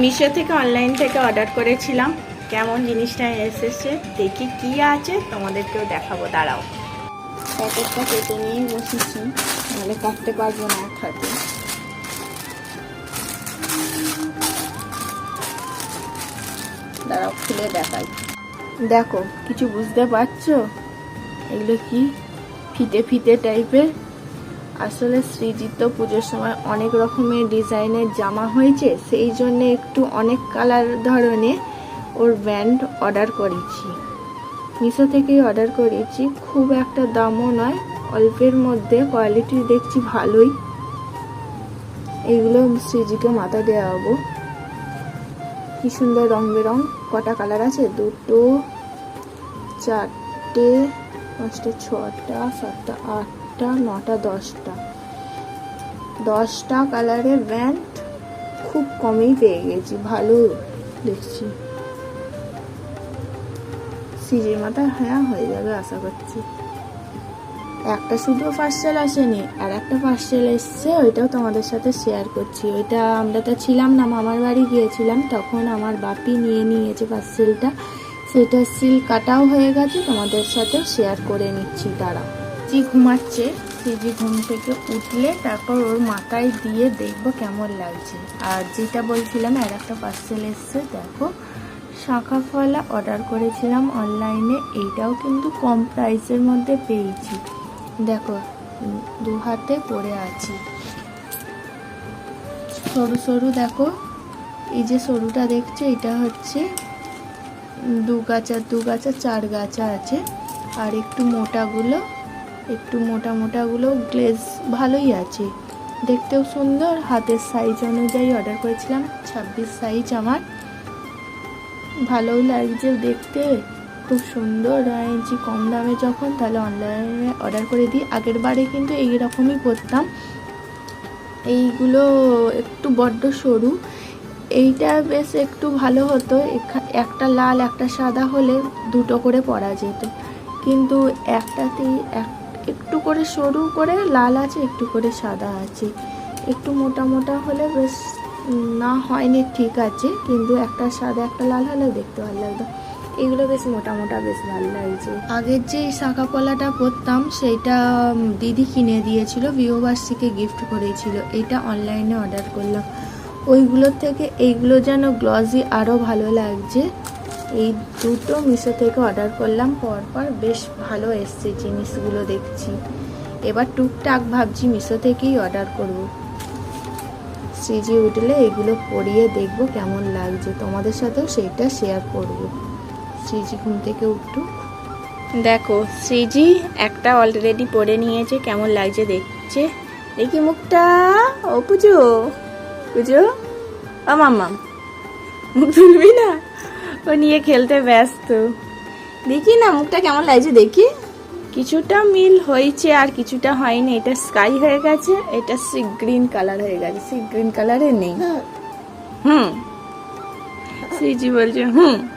মিশো থেকে অনলাইন থেকে অর্ডার করেছিলাম। কেমন জিনিসটা এসেছে, দেখি কি আছে, তোমাদেরকেও দেখাবো, দাঁড়াও। প্যাকেটটা কেটে নিয়ে বসেছি, নাহলে কাটতে পারব না এক দাঁড়াও, খুলে দেখাই। দেখো, কিছু বুঝতে পারছ? এগুলো কি? ফিতে ফিতে টাইপের আসলে শ্রীজিত পুজোর সময় অনেক রকমের ডিজাইনের জামা হয়েছে, সেই জন্যে একটু অনেক কালার ধরনের ওর ব্যান্ড অর্ডার করেছি। মিশো থেকেই অর্ডার করেছি, খুব একটা দামও নয়, অল্পের মধ্যে কোয়ালিটি দেখছি ভালোই। এইগুলো শ্রীজিকে মাথা দেওয়া দেওয়াবো। কি সুন্দর রং বেরং, কটা কালার আছে? দুটো, চারটে, পাঁচটা, ছটা, সাতটা আটটা, নটা, দশটা। দশটা কালারের ব্যান্ড খুব কমেই পেয়ে গেছি, ভালো দেখছি। সিজির মাথা হ্যাঁ হয়ে যাবে, আশা করছি। একটা শুধু পার্সেল আসেনি আর একটা পার্সেল এসছে, ওইটাও তোমাদের সাথে শেয়ার করছি। ওইটা আমরা তো ছিলাম না, মামার বাড়ি গিয়েছিলাম, তখন আমার বাপি নিয়ে নিয়েছে পার্সেলটা সেটা সিল কাটাও হয়ে গেছে, তোমাদের সাথে শেয়ার করে নিচ্ছি তারা জি ঘুমাচ্ছে, সে সিজি ঘুম থেকে উঠলে তারপর ওর মাথায় দিয়ে দেখব কেমন লাগছে। আর যেটা বলছিলাম, আর একটা পার্সেল এসছে, দেখো। শাঁখা ফলা অর্ডার করেছিলাম অনলাইনে এইটাও কিন্তু কম প্রাইসের মধ্যে পেয়েছি। দেখো দু হাতে পরে আছি। সরু সরু দেখো, এই যে সরুটা দেখছ, এটা হচ্ছে দু গাছা দু গাছা, চার গাছা আছে। আর একটু মোটাগুলো একটু মোটা মোটাগুলো গ্লেজ ভালোই আছে। দেখতেও সুন্দর, হাতের সাইজ অনুযায়ী অর্ডার করেছিলাম, ছাব্বিশ সাইজ আমার। ভালোই লাগছে দেখতে, খুব সুন্দর ইঞ্চি কম দামে যখন, তাহলে অনলাইনে অর্ডার করে দিই। আগের বারে কিন্তু এই রকমই করতাম। এইগুলো একটু বড্ড সরু। এইটা বেশ একটু ভালো হতো একটা লাল, একটা সাদা হলে দুটো করে পরা যেত। কিন্তু একটাতেই এক- একটু করে সরু করে লাল আছে, একটু করে সাদা আছে। একটু মোটা মোটা হলে বেশ না হয়নি ঠিক আছে, কিন্তু একটা সাদা, একটা লাল হলে দেখতে ভালো লাগতো। এগুলো বেশ মোটা মোটা বেশ ভালো লাগছে। আগের যে শাখা পলাটা পরতাম, সেইটা দিদি কিনে দিয়েছিল বিবার্ষিকে গিফট করেছিল। এটা অনলাইনে অর্ডার করলাম। ওইগুলোর থেকে এইগুলো যেন গ্লসি আরও ভালো লাগছে। এই দুটো মিশো থেকে অর্ডার করলাম, পরপর বেশ ভালো এসছে জিনিসগুলো দেখছি। এবার টুকটাক ভাবছি মিশো থেকেই অর্ডার করব। সিজি উঠলে এগুলো পরিয়ে দেখব কেমন লাগছে। তোমাদের সাথেও সেইটা শেয়ার করব। সিজি ঘুম থেকে উঠু দেখো সিজি একটা অলরেডি পরে নিয়েছে, কেমন লাগছে দেখছে? দেখি মুখটা। ও পুজো। পুজো? ও মাম্মা। মুখ তুলবি না? ও নিয়ে খেলতে ব্যস্ত। দেখি না মুখটা কেমন লাগছে দেখি। কিছুটা মিল হয়েছে আর কিছুটা হয়নি। এটা স্কাই হয়ে গেছে এটা সি গ্রিন কালার হয়ে গেছে। সি গ্রিন কালারে নেই। হুম। সিজি বলছে হুম।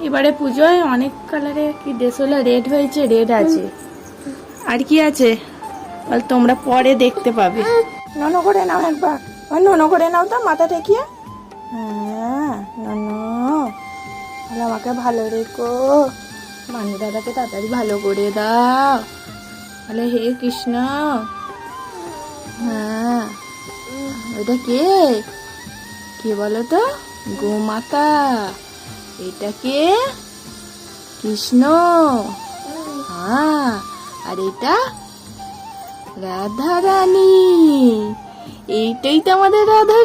এবারে পুজোয় অনেক কালারে কি দেশলা রেড হয়েছে রেড আছে। আর কি আছে? বল তোমরা পরে দেখতে পাবে। নন করে নাও একবার। নন করে নাও তো মাথা ঠেকিয়ে। হ্যাঁ তাহলে আমাকে ভালো রেখো। মানু দাদাকে তাড়াতাড়ি ভালো করে দাও। তাহলে হে কৃষ্ণ। হ্যাঁ ওইটা কে? কে বলো তো? গোমাতা। এটা কে? কৃষ্ণ। হ্যাঁ আর এটা? রাধা রানী এইটাই তো আমাদের রাধা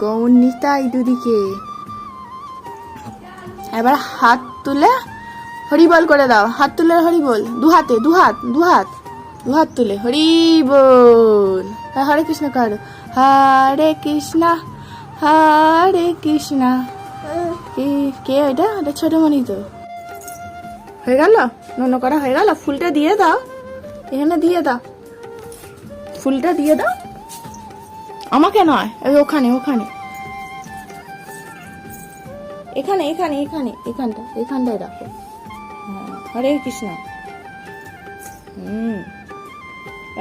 গৌর নিতাই দুদিকে। এবার হাত তুলে হরি বল করে দাও। হাত তুলে হরি বল দু হাতে দু হাত দু হাত। দু হাত তুলে হরি বল হ্যাঁ, হরে কৃষ্ণ কর। হরে কৃষ্ণ হরে কৃষ্ণ। কে ওটা ওটা ছোট মনি তো। হয়ে গেল? নন করা হয়ে গেল? ফুলটা দিয়ে দাও। এখানে দিয়ে দাও। ফুলটা দিয়ে দাও। আমাকে নয়, এই ওখানে ওখানে। এখানে এখানে এখানে, এখানটা, এখানটায় রাখো। হ্যাঁ হরে কৃষ্ণ। হুম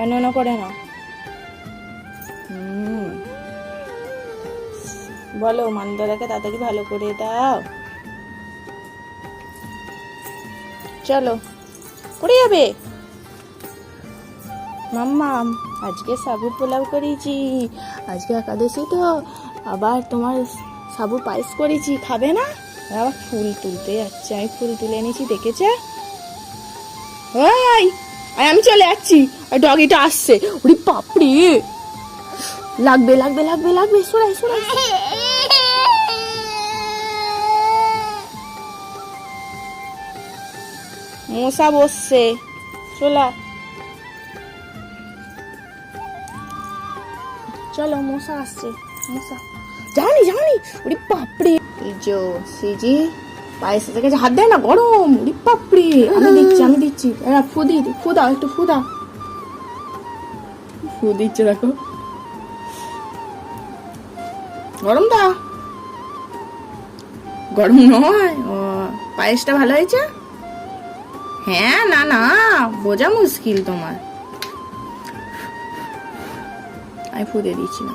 অন্য করে না? বলো মানদাদাকে তাড়াতাড়ি ভালো করে দাও। চলো, পড়ে যাবে। মাম্মা আজকে সাবু পোলাও করেছি। আজকে একাদশী তো আবার তোমার সাবু পায়েস করেছি, খাবে না? আবার ফুল তুলতে যাচ্ছে, আমি ফুল তুলে এনেছি, দেখেছে? আমি চলে যাচ্ছি। ডগিটা আসছে। ওরে বাপরে! লাগবে লাগবে লাগবে লাগবে, সরাই সরাই। মশা বসছে। চলা চলো, মশা আসছে, মশা। জানি জানি, ওরে বাপরে। এই যো সিজি পায়েসে থেকে হাত দেয় না, গরম, ওরে বাপরে। আমি দিচ্ছি আমি দিচ্ছি। এরা ফুদি ফুদা একটু ফুদা ফু দিচ্ছে, দেখো। গরম দা গরম নয়, ও, পায়েসটা ভালো হয়েছে? হ্যাঁ না না, বোঝা মুশকিল তোমার। আমি ফুদে দিচ্ছি না।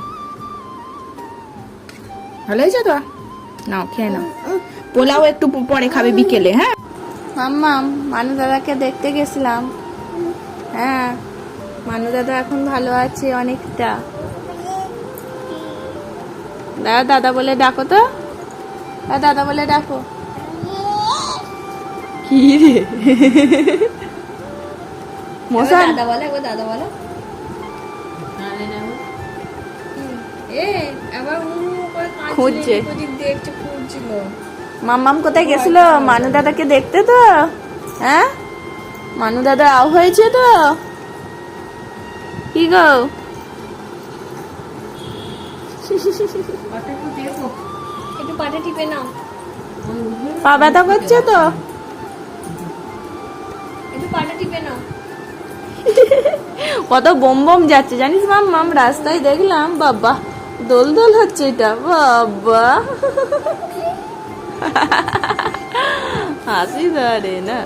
ভালো হয়েছে তো? নাও খেয়ে নাও। পোলাও একটু পরে খাবে বিকেলে হ্যাঁ? মাম্মাম মানু দাদাকে দেখতে গেছিলাম। হ্যাঁ মানু দাদা এখন ভালো আছে অনেকটা। দাদা দাদা বলে ডাকো তো। দাদা বলে ডাকো। কি রে? মশা দাদা বলে দাদা বলো। খুঁজছে। মাম্মাম কোথায় গেছিল? মানু দাদাকে দেখতে তো? হ্যাঁ? মানু দাদা আও হয়েছে তো? কি গো? একটু পাটা টিপে নাও। পা ব্যথা করছে তো? একটু পাটা টিপে নাও। কত বোম বোম যাচ্ছে। জানিস মাম্মাম রাস্তায় দেখলাম বাবা। দোল দোল হচ্ছে এটা, বাবা। হাসি ধরে না।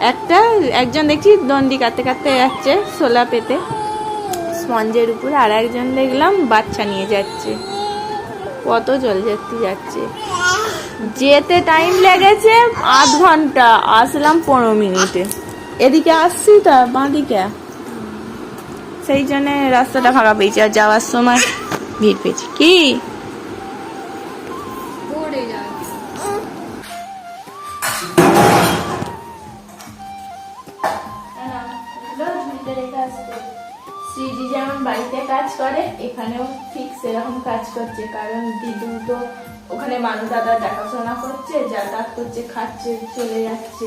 একটা, একজন দেখছি দন্ডি কাটতে কাটতে যাচ্ছে সোলা পেতে। স্পঞ্জের উপরে আর একজন দেখলাম বাচ্চা নিয়ে যাচ্ছে। কত জল যাত্রী যাচ্ছে। যেতে টাইম লেগেছে আধ ঘণ্টা, আসলাম পনেরো মিনিটে। এদিকে আসছি তা, বাঁদিকে। সেই জন্য রাস্তাটা ফাঁকা পেয়েছি, আর যাওয়ার সময় ভিড় পেয়েছি। কি? যেমন বাড়িতে কাজ করে, এখানেও ঠিক সেরকম কাজ করছে, কারণ দিদু তো ওখানে মানু দাদা দেখাশোনা করছে, যাতায়াত করছে, খাচ্ছে, চলে যাচ্ছে।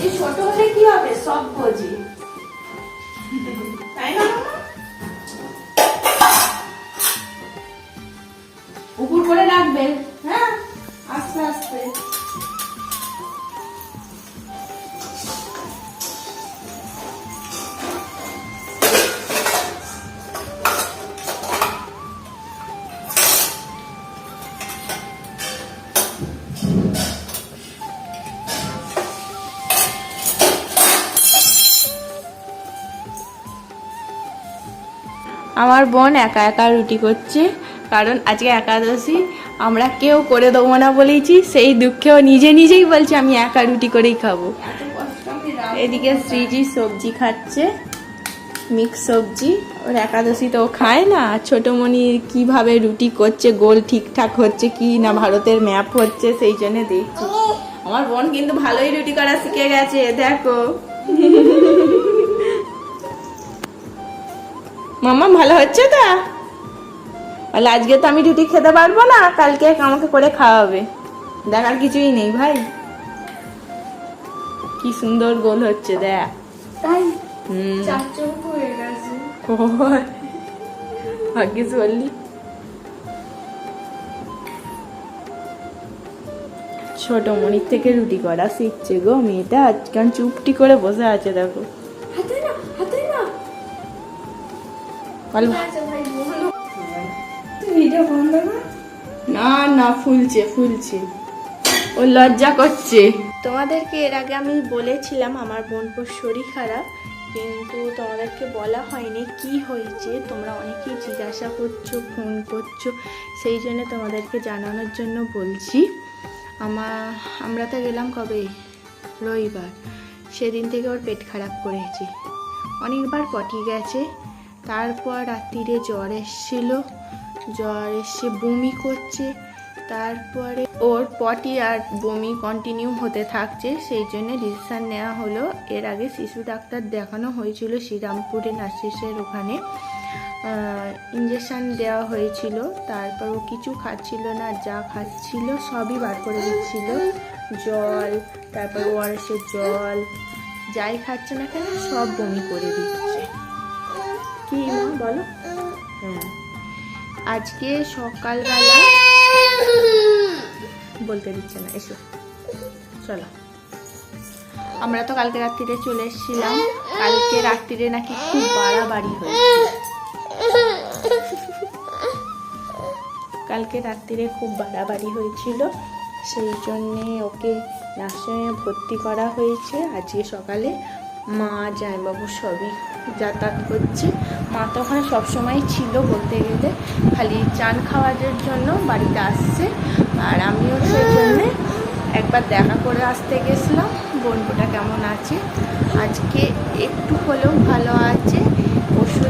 শ্রীজি ছোট হলে কি হবে? সব বোঝে আমার বোন একা একা রুটি করছে, কারণ আজকে একাদশী, আমরা কেউ করে দেবো না বলেছি সেই দুঃখেও নিজে নিজেই বলছে, আমি একা রুটি করেই খাব। এদিকে শ্রীজি সবজি খাচ্ছে, মিক্স সবজি। ওর একাদশী তো খায় না ছোটমণি কীভাবে রুটি করছে, গোল ঠিকঠাক হচ্ছে কি না, ভারতের ম্যাপ হচ্ছে, সেই জন্য দেখছি। আমার বোন কিন্তু ভালোই রুটি করা শিখে গেছে, দেখো। মামা ভালো হচ্ছে তো? তাহলে আজকে তো আমি রুটি খেতে পারব না কালকে আমাকে করে খাওয়াবে। দেখার কিছুই নেই ভাই। কি সুন্দর গোল হচ্ছে দেখ। তাই? হুম। ভাগ্যিস বললি ছোট মনির থেকে রুটি করা শিখছে গো মেয়েটা আজকাল চুপটি করে বসে আছে দেখো। না না ফুলছে ফুলছে। ও লজ্জা করছে। তোমাদেরকে এর আগে আমি বলেছিলাম আমার বোনপুর শরীর খারাপ কিন্তু তোমাদেরকে বলা হয়নি কি হয়েছে। তোমরা অনেকেই জিজ্ঞাসা করছ ফোন করছ সেই জন্য তোমাদেরকে জানানোর জন্য বলছি। আমার আমরা তো গেলাম কবে? রবিবার। সেদিন থেকে ওর পেট খারাপ করেছে। অনেকবার পটি গেছে। তারপর রাত্রিরে জ্বর এসেছিল। জ্বর এসে বমি করছে। তারপরে ওর পটি আর বমি কন্টিনিউ হতে থাকছে। সেই জন্য ডিসিশান নেওয়া হলো। এর আগে শিশু ডাক্তার দেখানো হয়েছিল শ্রীরামপুরে নার্সিসের ওখানে। ইঞ্জেকশান দেওয়া হয়েছিল। তারপর ও কিছু খাচ্ছিল না, যা খাচ্ছিল সবই বার করে দিচ্ছিল। জল, তারপর ওআরএসের জল, যাই খাচ্ছে না কেন সব বমি করে দিচ্ছে। কি, মা, বলো? হ্যাঁ। আজকে সকালবেলা বলতে দিচ্ছে না, এসো। চলো। আমরা তো কালকে রাত্রিরে চলে এসেছিলাম। কালকে রাত্রিরে নাকি খুব বাড়াবাড়ি হয়েছে। কালকে রাত্রিরে খুব বাড়াবাড়ি হয়েছিল। সেই জন্যে ওকে নার্সিংয়ে ভর্তি করা হয়েছে। আজকে সকালে মা, জামাইবাবু সবই যাতায়াত করছে। মা তো ওখানে সবসময় ছিল বলতে গেলে। খালি চান খাওয়ার জন্য বাড়িতে আসছে। আর আমিও সেই জন্যে একবার দেখা করে আসতে গেছিলাম। বোনপুটা কেমন আছে? আজকে একটু হলেও ভালো আছে।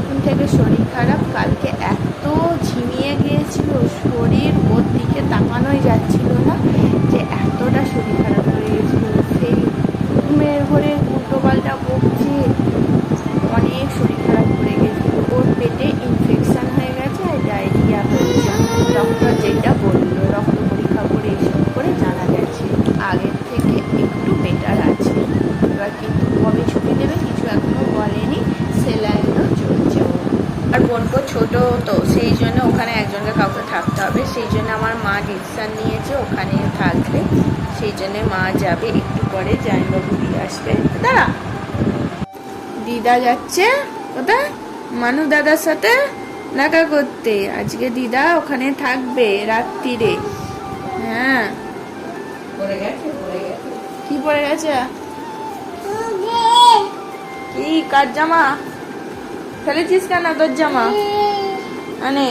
দিন থেকে শরীর খারাপ। কালকে এত ঝিমিয়ে গিয়েছিল, শরীর ওর দিকে তাকানোই যাচ্ছিল না যে এতটা শরীর খারাপ হয়ে গেছিল সেই ঘুমের ঘরে উল্টো পাল্টা বকছে। অনেক শরীর খারাপ করে গেছিল ওর পেটে ইনফেকশন হয়ে গেছে আর ডায়রিয়া হয়েছে ডক্টর যেটা বলল রক্ত পরীক্ষা করে এইসব করে জানা গেছে আগের থেকে একটু বেটার আছে এবার কিন্তু কবে ছুটি দেবে কিছু এখনও বলেনি সেলাইনও চলছে ওর। আর বোনপো ছোট তো সেই জন্য ওখানে একজনকে কাউকে থাকতে হবে সেই জন্য আমার ডিসিশান নিয়েছে ওখানে থাকবে। সেই জন্য মা যাবে একটু পরে জাইনবাবু দিয়ে আসবে। দাঁড়া। দিদা যাচ্ছে কোথায়? মানু দাদার সাথে দেখা করতে। আজকে দিদা ওখানে থাকবে রাত্রিরে। হ্যাঁ। কি পড়ে গেছে? কি কার জামা ফেলেছিস কেন তোর জামা আনে।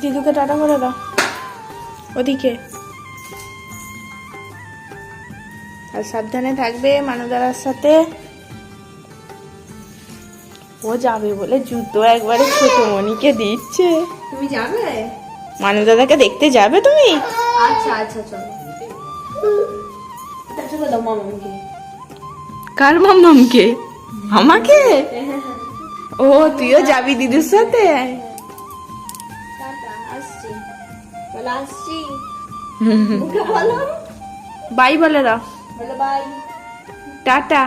দিদুকে টাটা করে দাও। ওদিকে। আর সাবধানে থাকবে মানুদারার সাথে। ও যাবে বলে জুতো একবারে ছোট মনিকে দিচ্ছে। তুমি যাবে? মানু দাদাকে দেখতে যাবে তুমি? আচ্ছা আচ্ছা চলো। করে দাও কার মাম্মামকে আমাকে? ও তুইও যাবি দিদির সাথে? বলো আসছি মুখে বলো। বাই বলে দাও। বলো বাই। টাটা।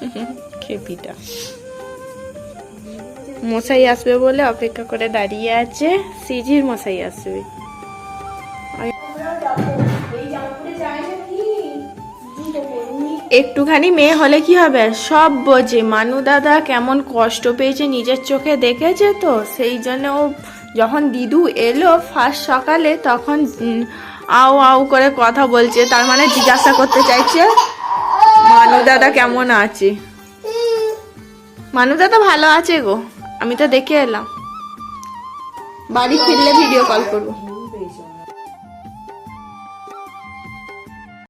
খেপিটা। মশাই আসবে বলে অপেক্ষা করে দাঁড়িয়ে আছে। সিজির মশাই আসবে। একটুখানি মেয়ে হলে কি হবে? সব বোঝে। মানু দাদা কেমন কষ্ট পেয়েছে নিজের চোখে দেখেছে তো? সেই জন্য ও যখন দিদু এলো ফার্স্ট সকালে তখন আউ আউ করে কথা বলছে। তার মানে জিজ্ঞাসা করতে চাইছে, মানু দাদা কেমন আছে? মানু দাদা ভালো আছে গো। আমি তো দেখে এলাম। বাড়ি ফিরলে ভিডিও কল করব।